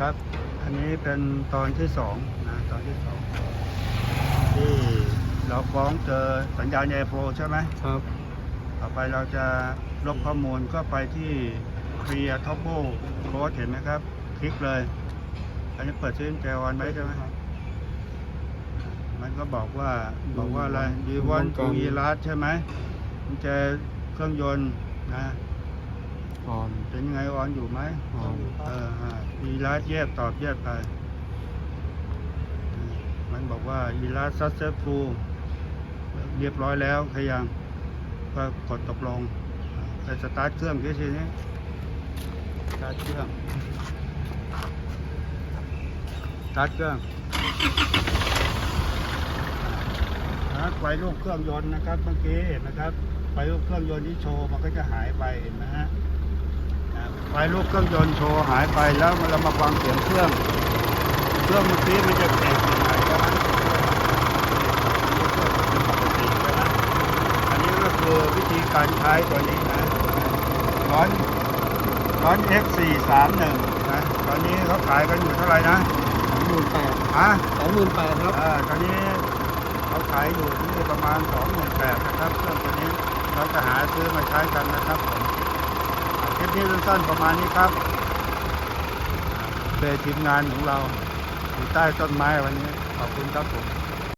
ครับ อันนี้เป็นตอนที่สองนะตอนที่สองที่เราฟ้องเจอสัญญาณแอร์โฟใช่ไหมครับ ต่อไปเราจะลบข้อมูลก็ไปที่ Clear t o p o Code เห็นไหมครับ คลิกเลย อันนี้เปิดชื่นแจวอนไว้ใช่ไหมมันก็บอกว่าบอกว่าอะไรดีวันทูอีลัสใช่ไหมมันจะเครื่องยนต์นะ ออนเป็นยังไงออนอยู่ไหมออนเอออีลัสแยกตอบแยกไป มันบอกว่าอีลัสซัสเซฟฟูเรียบร้อยแล้วขยังก็กดตกลงไปสตาร์ทเครื่องทีนี้สตาร์ทเครื่องสตาร์ทเครื่องนะไฟลูกเครื่องยนต์นะครับเมื่อกี้เห็นนะครับไฟลูกเครื่องยนต์ที่โชว์มันก็จะหายไปเห็นไหมฮะนะ ไฟลูกเครื่องยนต์โชว์หายไปแล้วเรามาฟังเสียงเครื่อง เครื่องเมื่อกี้มันจะเบรกยังไงใช่ไหมปกติใช่ไหมอันนี้ก็คือวิธีการใช้ตัวนี้นะร้อนร้อน X431 นะตอนนี้เขาขายกันอยู่เท่าไหร่นะสองหมื่นแปดฮะสองหมื่นแปดครับอ่าตอนนี้เขาขายอยู่ที่ประมาณ28,000นะครับเครื่องตัวนี้เราจะหาซื้อมาใช้กันนะครับผมอ่าคลิป นี้สั้นๆประมาณนี้ครับเป็นทีมงานของเราอยู่ใต้ต้นไม้วันนี้ ขอบคุณครับผม